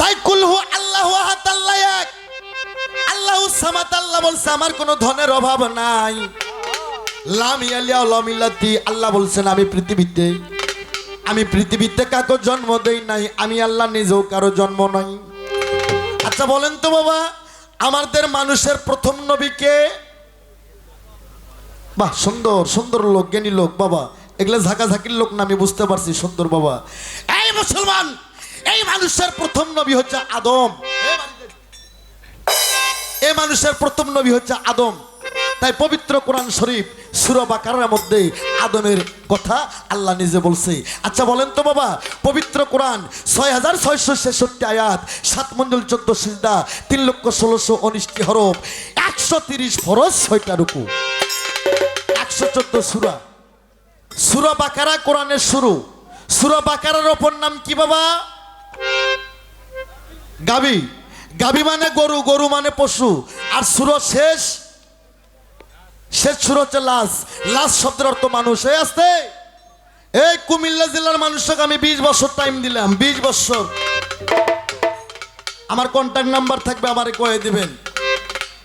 তাই কুলহু আল্লাহু আল্লাহ এক। আল্লাহু সামাদ, আল্লাহ বলছে, আমার কোনো ধনের অভাব নাই। লাম ইয়ালিয়া আল্লাহ বলছেন, আমি পৃথিবীতে আমি পৃথিবীতে কাকো জন্ম দেই নাই, আমি আল্লাহ নিজেও কারও জন্ম নাই। আচ্ছা বলেন তো বাবা, আমাদের মানুষের প্রথম নবীকে বাহ, সুন্দর সুন্দর লোক, জ্ঞানী লোক, বাবা। এগুলো ঝাঁকাঝাঁকির লোক না, আমি বুঝতে পারছি, সুন্দর বাবা। এই মুসলমান এই মানুষের প্রথম নবী হচ্ছে আদম। এই মানুষের প্রথম নবী হচ্ছে আদম। তাই পবিত্র কোরআন শরীফ, সুরা বাকারার মধ্যে আদমের কথা আল্লাহ নিজে বলছে। আচ্ছা বলেন তো বাবা, পবিত্র কোরআন ছয় হাজার ছয়শো ছেষট্টি আয়াত, সাত মন্ডল চোদ্দ সিজদা, তিন লক্ষ ষোলোশো উনিশটি হরফ, একশো তিরিশ ফরজ, ছয়টা রুকু। একশো চোদ্দ সুরা। সুরা বাকারা কোরআনের শুরু। সুরা বাকারার নাম কি বাবা? গাবি। গাবি মানে গরু গরু মানে পশু। আর সুর শেষ। শেষ সুর হচ্ছে লাশ। লাশ শব্দের অর্থ মানুষ। এই আসতে। এই কুমিল্লা জেলার মানুষকে আমি বিশ বছর টাইম দিলাম, বিশ বছর। আমার কন্ট্যাক্ট নাম্বার থাকবে, আমারে কয়ে দিবেন।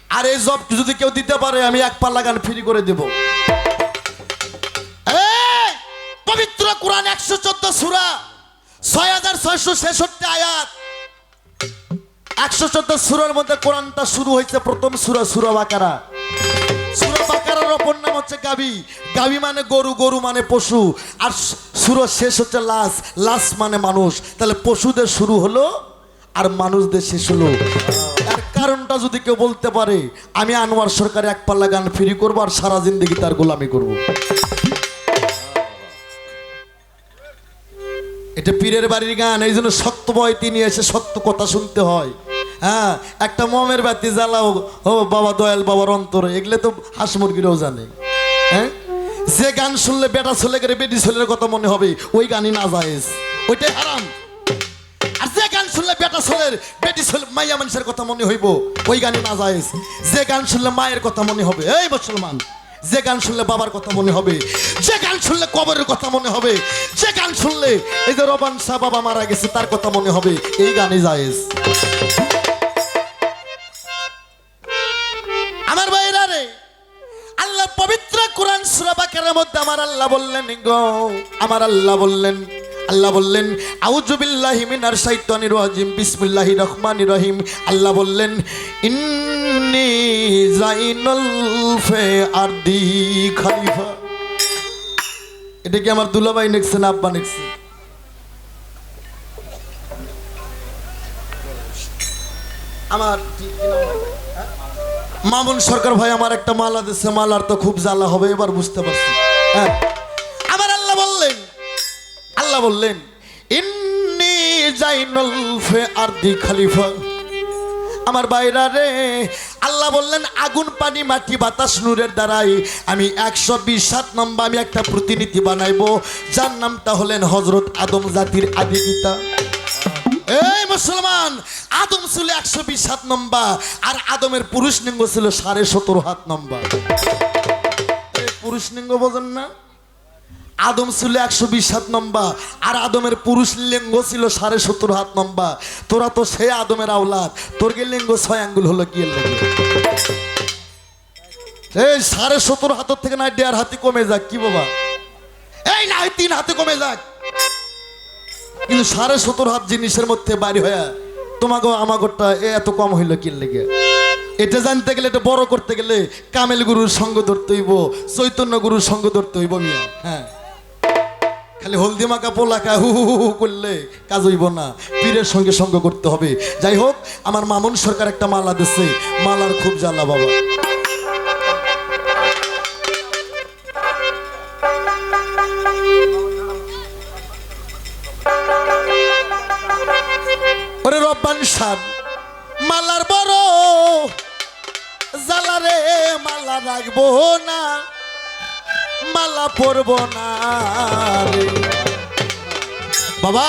আর এই জব যদি কেউ দিতে পারে, আমি এক পাল্লা গান ফ্রি করে দেব। পবিত্র কোরআন একশো চোদ্দ সুরা। ছয় হাজার ছয়শো ছেষট্টি আয়াত। একশো সুরার মধ্যে কোরআনটা শুরু হয়েছে, প্রথম বাকারা। বাকারার নাম হচ্ছে মানে গরু গরু মানে পশু। আর সুর শেষ হচ্ছে লাশ। লাশ মানে মানুষ। তাহলে পশুদের শুরু হলো আর মানুষদের শেষ হলো। কারণটা যদি কেউ বলতে পারে, আমি আনোয়ার সরকার এক পাল্লা গান ফ্রি করব আর সারা জিন্দগি তার গোলামি করব। এটা পীরের বাড়ির গান, এই জন্য সত্য বয় তিনি এসে সত্য কথা শুনতে হয়। হ্যাঁ একটা মমের বাতি জ্বালাও, ও বাবা দয়াল বাবার অন্তরে, এগুলো তো হাঁস মুরগিরাও জানে। হ্যাঁ? যে গান শুনলে বেটা ছেলে করে বেটি ছেলের কথা মনে হবে, ওই গানই না জায়েজ। ওইটাই হারাম। আর যে গান শুনলে বেটা ছেলের, বেটি ছেলে, মাইয়া মানুষের কথা মনে হইব, ওই গানই না জায়েজ। যে গান শুনলে মায়ের কথা মনে হবে, এই মুসলমান। যে গান শুনলে বাবার কথা মনে হবে, যে গান শুনলে কবরের কথা মনে হবে, যে গান শুনলে এই যে রবান শাহ বাবা মারা গেছে, তার কথা মনে হবে, এই গানে জায়েজ। আমার ভাইরা রে, আল্লাহ পবিত্র কোরআন সুরাবাকের মধ্যে আমার আল্লাহ বললেন গো, আমার আল্লাহ বললেন আল্লাহ বললেন, আউযু বিল্লাহি মিনার শাইতানির রাজিম বিসমিল্লাহির রহমানির রহিম। আল্লাহ বললেন, ইন্নি জাইনুল ফে আরদি খলিফা। এটা কি আমার দুলাভাই নেকছে না আব্বা নেকছে? আমার হয়? মামুন সরকার ভাই, আমার একটা মালা দিচ্ছে মালার তো খুব জ্বালা হবে, এবার বুঝতে পারছি। হ্যাঁ? আল্লাহ বললেন, ইন্নি জাইনুল ফে আরদি খলিফা। আমার বাইরা রে, আল্লাহ বললেন, আগুন, পানি, মাটি, বাতাস, নূরের দ্বারাই আমি একশো বিশ সাত নম্বর আমি একটা প্রতিনিধি বানাইবো। যার নামটা হলেন হজরত আদম জাতির আদি পিতা এই মুসলমান, আদম ছিল একশো বিশ সাত নম্বর, আর আদমের পুরুষ লিঙ্গ ছিল সাড়ে সতেরো হাত নম্বর। পুরুষ লিঙ্গ বোঝেন না? আদম ছিল একশো বিশ হাত নম্বর আর আদমের পুরুষ লিঙ্গ ছিল সাড়ে সত্তর হাত নম্বর তোরা তো সে আদমের আওলাদ, তোর গে লিঙ্গ ছয় আঙ্গুল হলো লেগে? এই সাড়ে সত্তর হাতের থেকে না দেড় হাতে কমে যাক, কি বাবা? এই না তিন হাতে কমে যাক। কিন্তু সাড়ে সত্তর হাত জিনিসের মধ্যে বাড়ি হয়ে তোমাকে আমাগরটা এত কম হইল কি লেগে? এটা জানতে গেলে, এটা বড় করতে গেলে কামেল গুরুর সঙ্গ ধরতে হইব, চৈতন্য গুরুর সঙ্গ ধরতে হইব মিয়া হ্যাঁ। খালি হলদি মাখা পোলাকা হু হু হু করলে কাজ হইব না। পীরের সঙ্গে সঙ্গ করতে হবে। যাই হোক, আমার মামুন সরকার একটা মালা দিচ্ছে মালার খুব জ্বালা বাবা। মালার বড় জ্বালারে মালা রাখব না। মালা পরব না বাবা,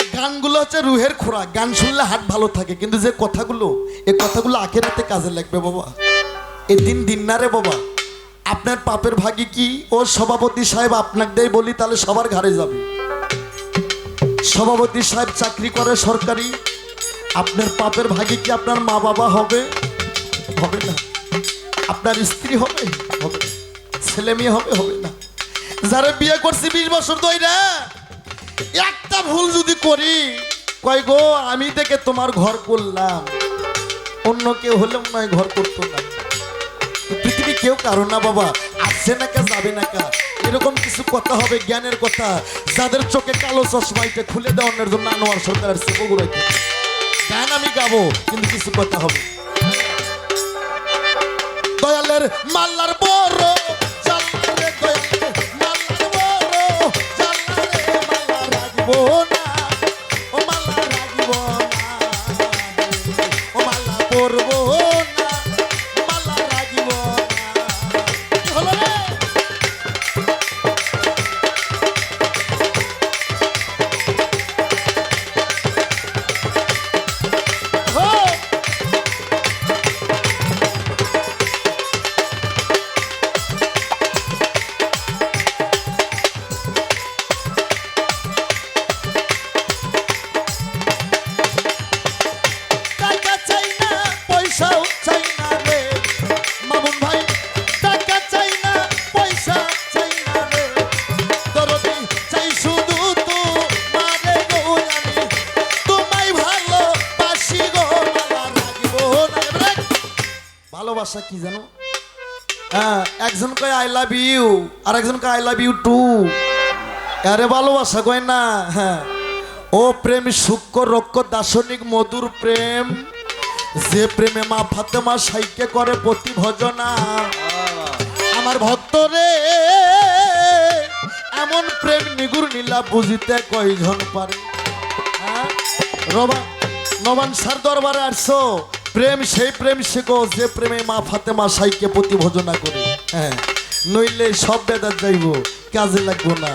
এই গানগুলো হচ্ছে রুহের খোরাক। গান শুনলে হাট ভালো থাকে, কিন্তু যে কথাগুলো এই কথাগুলো আখেরাতে কাজে লাগবে বাবা। এই দিন দিন না রে বাবা। আপনার পাপের ভাগি কি? ও সভাপতি সাহেব আপনাকে দেয় বলি, তাহলে সবার ঘাড়ে যাবে। সভাপতি সাহেব চাকরি করে সরকারি। আপনার পাপের ভাগে কি আপনার মা বাবা হবে? হবে না। আপনার স্ত্রী হবে? হবে না। ছেলে মেয়ে হবে হবে না। যারা বিয়ে করছি বিশ বছর ধরে, একটা ভুল যদি করি, কয় গো, আমি দেখে তোমার ঘর করলাম। অন্য কেউ হলে হয় ঘর করতো না। পৃথিবী কেউ কারও না, বাবা। আসছে না কা, যাবে না কা? এরকম কিছু কথা হবে, জ্ঞানের কথা। যাদের চোখে কালো চশমা, এটা খুলে দেওয়ানোর জন্য আনোয়ার সরকার আসছে বগুড়াইতে গান আমি গাবো, কিন্তু কিছু কথা হবে দয়ালের মাল্লার বড় মাল্লা কি জানো? হ্যাঁ একজন কয় আই লাভ ইউ আর একজন কয় আই লাভ ইউ টু আরে ভালোবাসা কয় না হ্যাঁ। ও প্রেম সূক্ষ্ম, রক্ষ, দার্শনিক, মধুর প্রেম। যে প্রেমে মা ফাতেমা সাইকে করে প্রতি ভজনা। আমার ভক্ত রে এমন প্রেম নিগুর নীলা বুঝিতে কয়জন পারে? হ্যাঁ? নবান সার দরবারে আসছো? প্রেম সেই প্রেম শেখো যে প্রেমে মা ফাতেমা সাইকে প্রতি ভজনা করে। হ্যাঁ নইলে সব বেদার যাইব, কাজে লাগবো না।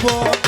boy.